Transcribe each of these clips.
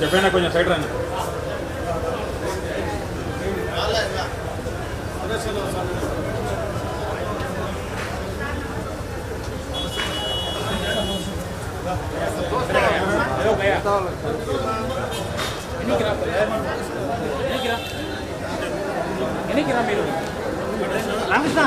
చెప్పండి కొంచెం సైడ్ రండి రామకృష్ణ రామకృష్ణ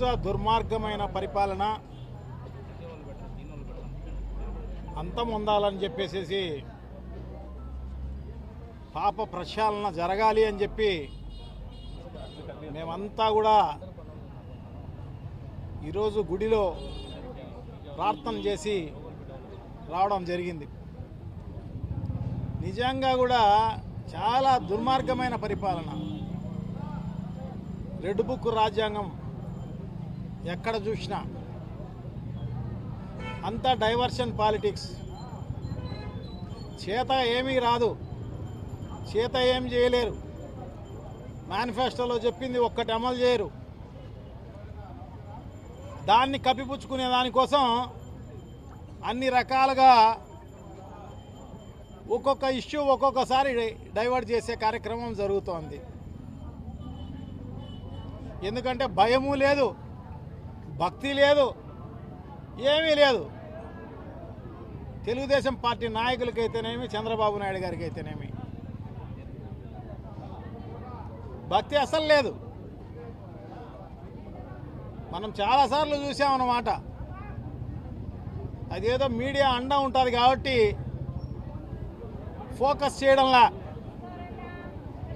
దుష్ట దుర్మార్గమైన పరిపాలన అంతం ఉండాలని చెప్పేసేసి పాప ప్రక్షాళన జరగాలి అని చెప్పి మేమంతా కూడా ఈరోజు గుడిలో ప్రార్థన చేసి రావడం జరిగింది. నిజంగా కూడా చాలా దుర్మార్గమైన పరిపాలన. రెడ్ బుక్ రాజ్యాంగం ఎక్కడ చూసినా అంతా డైవర్షన్ పాలిటిక్స్. చేత ఏమీ రాదు. చేత ఏం చేయలేరు. మేనిఫెస్టోలో చెప్పింది ఒక్కటి అమలు చేయరు. దాన్ని కప్పిపుచ్చుకునే దానికోసం అన్ని రకాలుగా ఒక్కొక్క ఇష్యూ ఒక్కొక్కసారి డైవర్ట్ చేసే కార్యక్రమం జరుగుతోంది. ఎందుకంటే భయము లేదు. భక్తి లేదు ఏమీ లేదు. తెలుగుదేశం పార్టీ నాయకులకైతేనేమి చంద్రబాబు నాయుడు గారికి అయితేనేమి భక్తి అసలు లేదు. మనం చాలాసార్లు చూసామన్నమాట. అదేదో మీడియా అండ ఉంటుంది కాబట్టి ఫోకస్ చేయడంలా.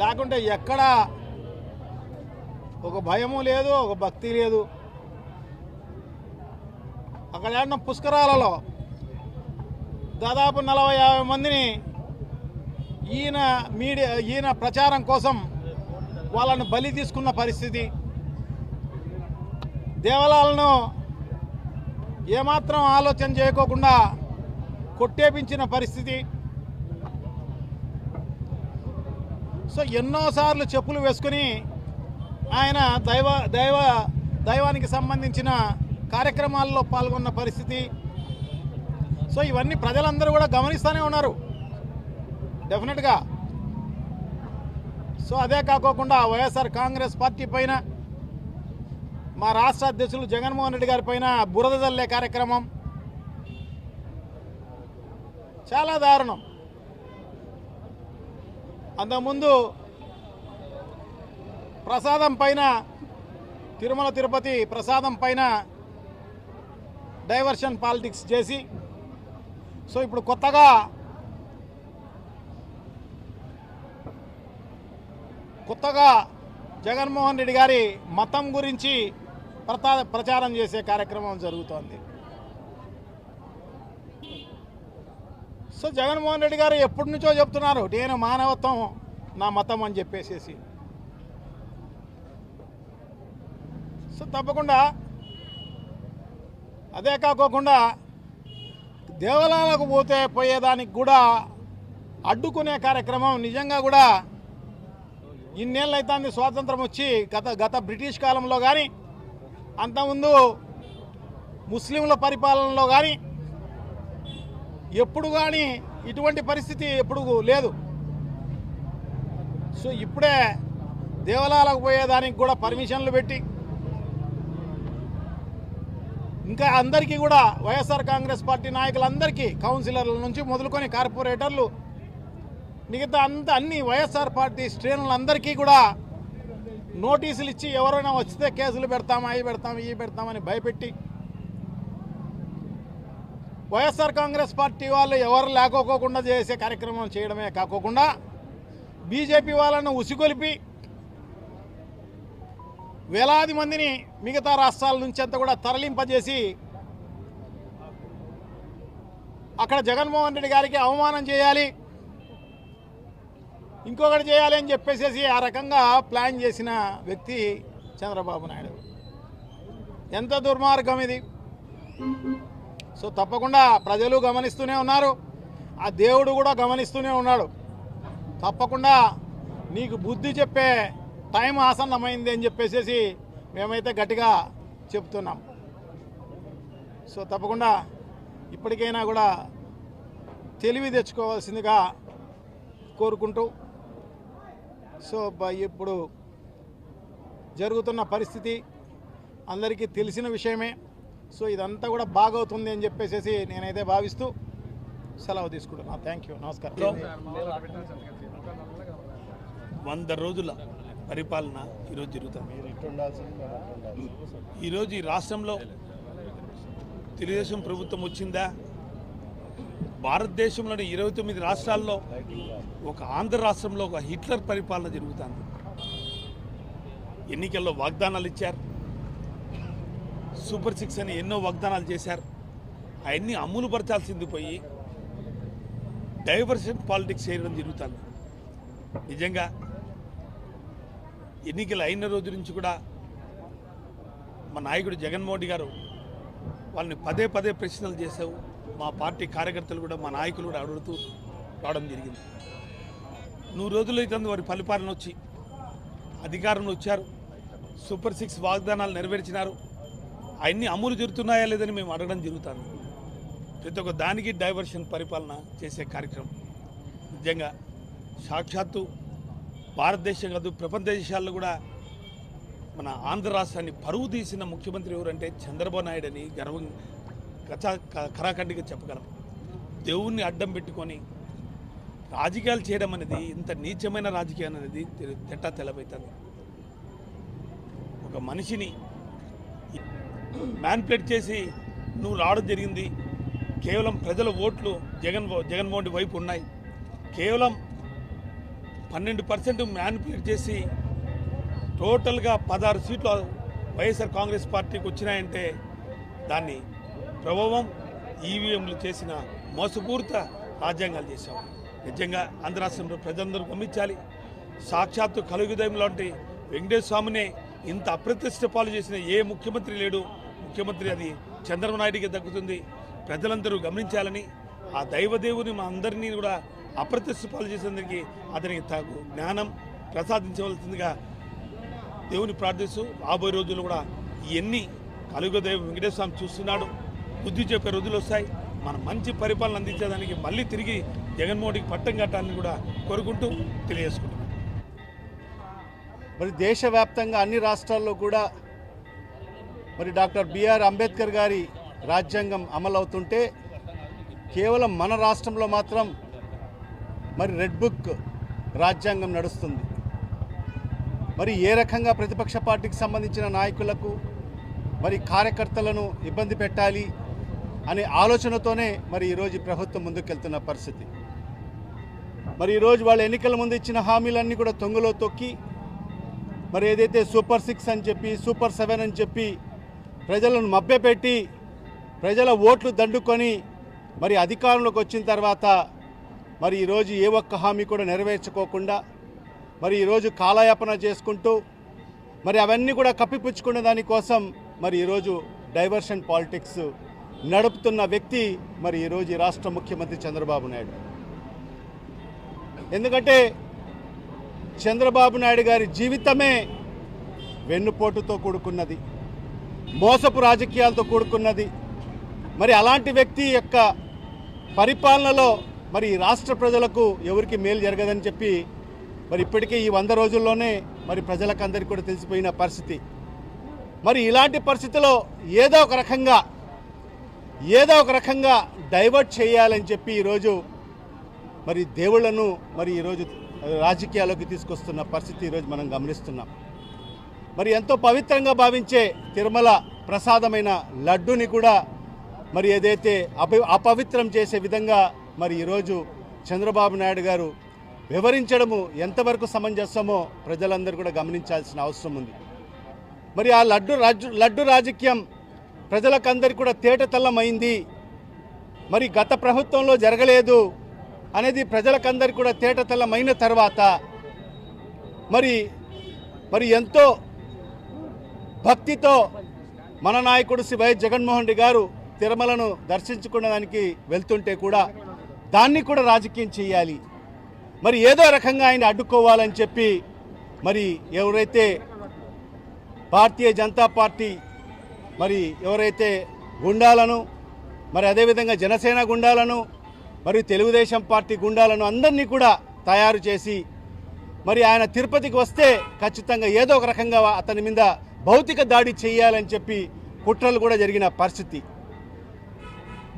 లేకుంటే ఎక్కడా ఒక భయము లేదు ఒక భక్తి లేదు. అక్కడ ఆడిన పుష్కరాలలో దాదాపు నలభై యాభై మందిని ఈయన మీడియా ఈయన ప్రచారం కోసం వాళ్ళను బలి తీసుకున్న పరిస్థితి. దేవాలయాలను ఏమాత్రం ఆలోచన చేయకోకుండా కొట్టేపించిన పరిస్థితి. సో ఎన్నోసార్లు చెప్పులు వేసుకుని ఆయన దైవ దైవ దైవానికి సంబంధించిన కార్యక్రమాల్లో పాల్గొన్న పరిస్థితి. సో ఇవన్నీ ప్రజలందరూ కూడా గమనిస్తూనే ఉన్నారు. డెఫినెట్గా సో అదే కాకోకుండా వైఎస్ఆర్ కాంగ్రెస్ పార్టీ పైన మా రాష్ట్ర అధ్యక్షులు జగన్మోహన్ రెడ్డి గారి పైన బురద జల్లే కార్యక్రమం. చాలా దారుణం. అంతకుముందు ప్రసాదం పైన తిరుమల తిరుపతి ప్రసాదం పైన డైవర్షన్ పాలిటిక్స్ చేసి సో ఇప్పుడు కొత్తగా కొత్తగా జగన్మోహన్ రెడ్డి గారి మతం గురించి ప్రతా ప్రచారం చేసే కార్యక్రమం జరుగుతోంది. సో జగన్మోహన్ రెడ్డి గారు ఎప్పటి నుంచో చెప్తున్నారు నేను మానవత్వం నా మతం అని చెప్పేసేసి. సో తప్పకుండా అదే కాకోకుండా దేవాలయాలకు పోతే పోయేదానికి కూడా అడ్డుకునే కార్యక్రమం నిజంగా కూడా ఇన్నేళ్ళు అవుతుంది స్వాతంత్రం వచ్చి గత గత బ్రిటిష్ కాలంలో కానీ అంతకుముందు ముస్లింల పరిపాలనలో కానీ ఎప్పుడు కానీ ఇటువంటి పరిస్థితి ఎప్పుడు లేదు. సో ఇప్పుడే దేవాలయాలకు పోయేదానికి కూడా పర్మిషన్లు పెట్టి ఇంకా అందరికీ కూడా వైఎస్ఆర్ కాంగ్రెస్ పార్టీ నాయకులందరికీ కౌన్సిలర్ల నుంచి మొదలుకొని కార్పొరేటర్లు మిగతా అంత అన్ని వైఎస్ఆర్ పార్టీ శ్రేణులందరికీ కూడా నోటీసులు ఇచ్చి ఎవరైనా వచ్చితే కేసులు పెడతామా అవి పెడతాం ఇవి పెడతామని భయపెట్టి వైఎస్ఆర్ కాంగ్రెస్ పార్టీ వాళ్ళు ఎవరు లేకోకుండా చేసే కార్యక్రమం చేయడమే కాకోకుండా బీజేపీ వాళ్ళను ఉసిగొలిపి వేలాది మందిని మిగతా రాష్ట్రాల నుంచి అంతా కూడా తరలింపజేసి అక్కడ జగన్మోహన్ రెడ్డి గారికి అవమానం చేయాలి ఇంకొకటి చేయాలి అని చెప్పేసేసి ఆ రకంగా ప్లాన్ చేసిన వ్యక్తి చంద్రబాబు నాయుడు. ఎంత దుర్మార్గం ఇది. సో తప్పకుండా ప్రజలు గమనిస్తూనే ఉన్నారు. ఆ దేవుడు కూడా గమనిస్తూనే ఉన్నాడు. తప్పకుండా నీకు బుద్ధి చెప్పే టైం ఆసన్నమైంది అని చెప్పేసి మేమైతే గట్టిగా చెప్తున్నాం. సో తప్పకుండా ఇప్పటికైనా కూడా తెలివి తెచ్చుకోవాల్సిందిగా కోరుకుంటూ సో ఇప్పుడు జరుగుతున్న పరిస్థితి అందరికీ తెలిసిన విషయమే. సో ఇదంతా కూడా బాగవుతుంది అని చెప్పేసి నేనైతే భావిస్తూ సెలవు తీసుకుంటున్నాను థ్యాంక్ యూ. నమస్కారం. వంద రోజుల పరిపాలన ఈరోజు జరుగుతుంది. ఈరోజు ఈ రాష్ట్రంలో తెలుగుదేశం ప్రభుత్వం వచ్చిందా? భారతదేశంలోని ఇరవై తొమ్మిది రాష్ట్రాల్లో ఒక ఆంధ్ర రాష్ట్రంలో ఒక హిట్లర్ పరిపాలన జరుగుతుంది. ఎన్నికల్లో వాగ్దానాలు ఇచ్చారు. సూపర్ సిక్స్ అని ఎన్నో వాగ్దానాలు చేశారు. అవన్నీ అమ్ములు పరచాల్సింది పోయి డైవర్షన్ పాలిటిక్స్ చేయడం జరుగుతుంది. నిజంగా ఎన్నికలు అయిన రోజు నుంచి కూడా మా నాయకుడు జగన్మోహన్ గారు వాళ్ళని పదే పదే ప్రశ్నలు చేసావు మా పార్టీ కార్యకర్తలు కూడా మా నాయకులు కూడా అడుగుతూ రావడం జరిగింది. నూరు రోజులు అవుతుంది వారి పరిపాలన వచ్చి. అధికారంలో వచ్చారు. సూపర్ సిక్స్ వాగ్దానాలు నెరవేర్చినారు. అవన్నీ అమలు జరుగుతున్నాయా లేదని మేము అడగడం జరుగుతాను ప్రతి ఒక్క దానికి డైవర్షన్ పరిపాలన చేసే కార్యక్రమం. నిజంగా సాక్షాత్తు భారతదేశం కాదు ప్రపంచ దేశాల్లో కూడా మన ఆంధ్ర రాష్ట్రాన్ని పరువు తీసిన ముఖ్యమంత్రి ఎవరంటే చంద్రబాబు నాయుడు అని గర్వం కచా క- కరాఖండిగా చెప్పగలం. దేవుణ్ణి అడ్డం పెట్టుకొని రాజకీయాలు చేయడం అనేది ఇంత నీచమైన రాజకీయం అనేది తెట్ట తెలబైతుంది ఒక మనిషిని మ్యాన్ప్లేట్ చేసి నువ్వు రావడం జరిగింది కేవలం ప్రజల ఓట్లు జగన్ జగన్మోహన్ రెడ్డి వైపు ఉన్నాయి. కేవలం పన్నెండు పర్సెంట్ మ్యానిపులేట్ చేసి టోటల్గా పదహారు సీట్లు వైఎస్ఆర్ కాంగ్రెస్ పార్టీకి వచ్చినాయంటే దాన్ని ప్రభావం ఈవీఎంలు చేసిన మోసపూరిత రాజ్యాంగాలు చేశాం. నిజంగా ఆంధ్ర రాష్ట్రంలో ప్రజలందరూ గమనించాలి. సాక్షాత్తు కలుగుదయం లాంటి వెంకటేశ్వర స్వామినే ఇంత అప్రతిష్ట పాలు చేసిన ఏ ముఖ్యమంత్రి లేడు. ముఖ్యమంత్రి అది చంద్రబాబు నాయుడికి దక్కుతుంది. ప్రజలందరూ గమనించాలని ఆ దైవదేవుని మా అందరినీ కూడా అప్రతిష్ట పాలు చేసేందుకు అతనికి తగు జ్ఞానం ప్రసాదించవలసిందిగా దేవుని ప్రార్థిస్తూ రాబోయే రోజులు కూడా ఇవన్నీ కలుగుదేవి వెంకటేశ్వర స్వామి చూస్తున్నాడు బుద్ధి చెప్పే రోజులు వస్తాయి. మన మంచి పరిపాలన అందించేదానికి మళ్ళీ తిరిగి జగన్మోహన్కి పట్టం కట్టాలని కూడా కోరుకుంటూ తెలియజేసుకుంటున్నాం. మరి దేశవ్యాప్తంగా అన్ని రాష్ట్రాల్లో కూడా మరి డాక్టర్ బిఆర్ అంబేద్కర్ గారి రాజ్యాంగం అమలవుతుంటే కేవలం మన రాష్ట్రంలో మాత్రం మరి రెడ్ బుక్ రాజ్యాంగం నడుస్తుంది. మరి ఏ రకంగా ప్రతిపక్ష పార్టీకి సంబంధించిన నాయకులకు మరి కార్యకర్తలను ఇబ్బంది పెట్టాలి అనే ఆలోచనతోనే మరి ఈరోజు ప్రభుత్వం ముందుకెళ్తున్న పరిస్థితి. మరి ఈరోజు వాళ్ళ ఎన్నికల ముందు ఇచ్చిన హామీలన్నీ కూడా తొంగులో తొక్కి మరి ఏదైతే సూపర్ సిక్స్ అని చెప్పి సూపర్ సెవెన్ అని చెప్పి ప్రజలను మభ్యపెట్టి ప్రజల ఓట్లు దండుకొని మరి అధికారంలోకి వచ్చిన తర్వాత మరి ఈరోజు ఏ ఒక్క హామీ కూడా నెరవేర్చుకోకుండా మరి ఈరోజు కాలయాపన చేసుకుంటూ మరి అవన్నీ కూడా కప్పిపుచ్చుకునే దానికోసం మరి ఈరోజు డైవర్షన్ పాలిటిక్స్ నడుపుతున్న వ్యక్తి మరి ఈరోజు ఈ రాష్ట్ర ముఖ్యమంత్రి చంద్రబాబు నాయుడు. ఎందుకంటే చంద్రబాబు నాయుడు గారి జీవితమే వెన్నుపోటుతో కూడుకున్నది మోసపు రాజకీయాలతో కూడుకున్నది. మరి అలాంటి వ్యక్తి యొక్క పరిపాలనలో మరి రాష్ట్ర ప్రజలకు ఎవరికి మేలు జరగదని చెప్పి మరి ఇప్పటికే ఈ వంద రోజుల్లోనే మరి ప్రజలకందరికీ కూడా తెలిసిపోయిన పరిస్థితి. మరి ఇలాంటి పరిస్థితిలో ఏదో ఒక రకంగా ఏదో ఒక రకంగా డైవర్ట్ చేయాలని చెప్పి ఈరోజు మరి దేవుళ్ళను మరి ఈరోజు రాజకీయాల్లోకి తీసుకొస్తున్న పరిస్థితి ఈరోజు మనం గమనిస్తున్నాం. మరి ఎంతో పవిత్రంగా భావించే తిరుమల ప్రసాదమైన లడ్డుని కూడా మరి ఏదైతే అప అపవిత్రం చేసే విధంగా మరి ఈరోజు చంద్రబాబు నాయుడు గారు వివరించడము ఎంతవరకు సమంజసమో ప్రజలందరూ కూడా గమనించాల్సిన అవసరం ఉంది. మరి ఆ లడ్డు రాజు లడ్డు రాజకీయం ప్రజలకందరికీ కూడా తేటతల్లమైంది. మరి గత ప్రభుత్వంలో జరగలేదు అనేది ప్రజలకందరికీ కూడా తేటతల్లమైన తర్వాత మరి మరి ఎంతో భక్తితో మన నాయకుడు శ్రీ వైఎస్ జగన్మోహన్ రెడ్డి గారు తిరుమలను దర్శించుకునేదానికి వెళ్తుంటే కూడా దాన్ని కూడా రాజకీయం చేయాలి. మరి ఏదో రకంగా ఆయన అడ్డుకోవాలని చెప్పి మరి ఎవరైతే భారతీయ జనతా పార్టీ మరి ఎవరైతే గుండాలను మరి అదేవిధంగా జనసేన గుండాలను మరియు తెలుగుదేశం పార్టీ గుండాలను అందరినీ కూడా తయారు చేసి మరి ఆయన తిరుపతికి వస్తే ఖచ్చితంగా ఏదో ఒక రకంగా అతని మీద భౌతిక దాడి చేయాలని చెప్పి కుట్రలు కూడా జరిగిన పరిస్థితి.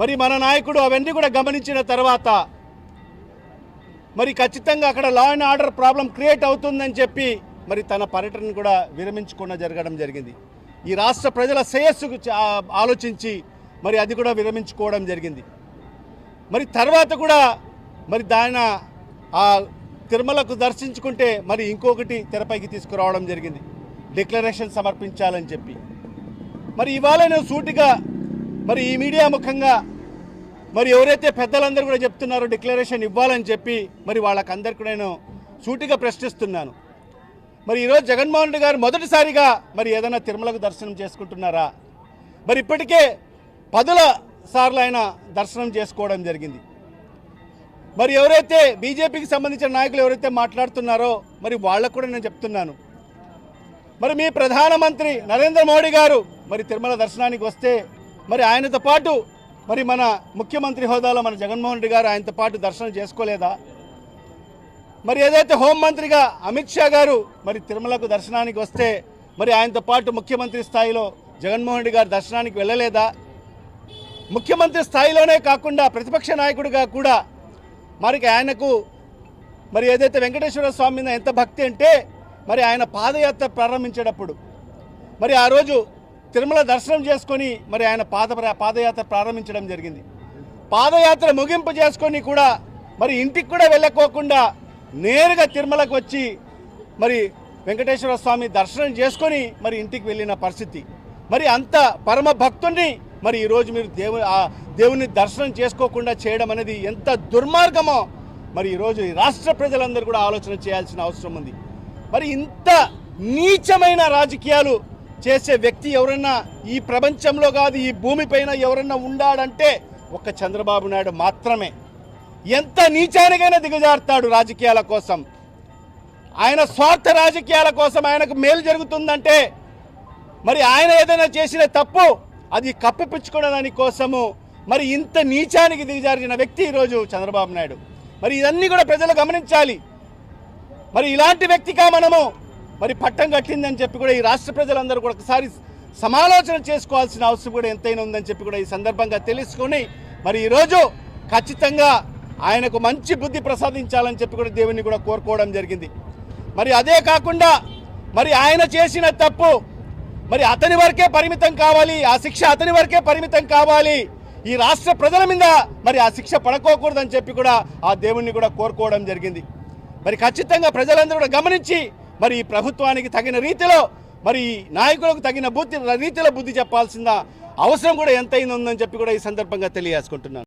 మరి మన నాయకుడు అవన్నీ కూడా గమనించిన తర్వాత మరి ఖచ్చితంగా అక్కడ law and order problem create అవుతుందని చెప్పి మరి తన పర్యటన కూడా విరమించకుండా జరగడం జరిగింది. ఈ రాష్ట్ర ప్రజల శ్రేయస్సుకు ఆలోచించి మరి అది కూడా విరమించుకోవడం జరిగింది. మరి తర్వాత కూడా మరి దాని ఆ తిరుమలకు దర్శించుకుంటే మరి ఇంకొకటి తెరపైకి తీసుకురావడం జరిగింది. డిక్లరేషన్ సమర్పించాలని చెప్పి. మరి ఇవాళ నేను సూటిగా మరి ఈ మీడియా ముఖంగా మరి ఎవరైతే పెద్దలందరూ కూడా చెప్తున్నారో డిక్లరేషన్ ఇవ్వాలని చెప్పి మరి వాళ్ళకందరికీ నేను సూటిగా ప్రశ్నిస్తున్నాను. మరి ఈరోజు జగన్మోహన్ రెడ్డి గారు మొదటిసారిగా మరి ఏదైనా తిరుమలకు దర్శనం చేసుకుంటున్నారా? మరి ఇప్పటికే పదుల సార్లు ఆయన దర్శనం చేసుకోవడం జరిగింది. మరి ఎవరైతే బీజేపీకి సంబంధించిన నాయకులు ఎవరైతే మాట్లాడుతున్నారో మరి వాళ్ళకు కూడా నేను చెప్తున్నాను. మరి మీ ప్రధానమంత్రి నరేంద్ర మోడీ గారు మరి తిరుమల దర్శనానికి వస్తే మరి ఆయనతో పాటు మరి మన ముఖ్యమంత్రి హోదాలో మన జగన్మోహన్ రెడ్డి గారు ఆయనతో పాటు దర్శనం చేసుకోలేదా? మరి ఏదైతే హోంమంత్రిగా అమిత్ షా గారు మరి తిరుమలకు దర్శనానికి వస్తే మరి ఆయనతో పాటు ముఖ్యమంత్రి స్థాయిలో జగన్మోహన్ రెడ్డి గారు దర్శనానికి వెళ్ళలేదా? ముఖ్యమంత్రి స్థాయిలోనే కాకుండా ప్రతిపక్ష నాయకుడిగా కూడా మరి ఆయనకు మరి ఏదైతే వెంకటేశ్వర స్వామి మీద ఎంత భక్తి అంటే మరి ఆయన పాదయాత్ర ప్రారంభించేటప్పుడు. మరి ఆ రోజు తిరుమల దర్శనం చేసుకొని మరి ఆయన పాద పాదయాత్ర ప్రారంభించడం జరిగింది. పాదయాత్ర ముగింపు చేసుకొని కూడా మరి ఇంటికి కూడా వెళ్ళకోకుండా నేరుగా తిరుమలకు వచ్చి మరి వెంకటేశ్వర స్వామి దర్శనం చేసుకొని మరి ఇంటికి వెళ్ళిన పరిస్థితి. మరి అంత పరమ భక్తుణ్ణి మరి ఈరోజు మీరు దేవు ఆ దేవుని దర్శనం చేసుకోకుండా చేయడం అనేది ఎంత దుర్మార్గమో మరి ఈరోజు ఈ రాష్ట్ర ప్రజలందరూ కూడా ఆలోచన చేయాల్సిన అవసరం ఉంది. మరి ఇంత నీచమైన రాజకీయాలు చేసే వ్యక్తి ఎవరన్నా ఈ ప్రపంచంలో కాదు ఈ భూమిపైన ఎవరన్నా ఉండాడంటే ఒక్క చంద్రబాబు నాయుడు మాత్రమే. ఎంత నీచానికైనా దిగజారుతాడు రాజకీయాల కోసం. ఆయన స్వార్థ రాజకీయాల కోసం ఆయనకు మేలు జరుగుతుందంటే మరి ఆయన ఏదైనా చేసిన తప్పు అది కప్పిపుచ్చుకోవడాని కోసము మరి ఇంత నీచానికి దిగజారిన వ్యక్తి ఈరోజు చంద్రబాబు నాయుడు. మరి ఇవన్నీ కూడా ప్రజలు గమనించాలి. మరి ఇలాంటి వ్యక్తిగా మనము మరి పట్టం కట్టిందని చెప్పి కూడా ఈ రాష్ట్ర ప్రజలందరూ కూడా ఒకసారి సమాలోచన చేసుకోవాల్సిన అవసరం కూడా ఎంతైనా ఉందని చెప్పి కూడా ఈ సందర్భంగా తెలుసుకొని మరి ఈరోజు ఖచ్చితంగా ఆయనకు మంచి బుద్ధి ప్రసాదించాలని చెప్పి కూడా దేవుని కూడా కోరుకోవడం జరిగింది. మరి అదే కాకుండా మరి ఆయన చేసిన తప్పు మరి అతని వరకే పరిమితం కావాలి ఆ శిక్ష అతని వరకే పరిమితం కావాలి ఈ రాష్ట్ర ప్రజల మీద మరి ఆ శిక్ష పడకోకూడదని చెప్పి కూడా ఆ దేవుణ్ణి కూడా కోరుకోవడం జరిగింది. మరి ఖచ్చితంగా ప్రజలందరూ కూడా గమనించి మరి ఈ ప్రభుత్వానికి తగిన రీతిలో మరి నాయకులకు తగిన బుద్ధి రీతిలో బుద్ధి చెప్పాల్సిన అవసరం కూడా ఎంతైంది ఉందని చెప్పి కూడా ఈ సందర్భంగా తెలియజేసుకుంటున్నాను.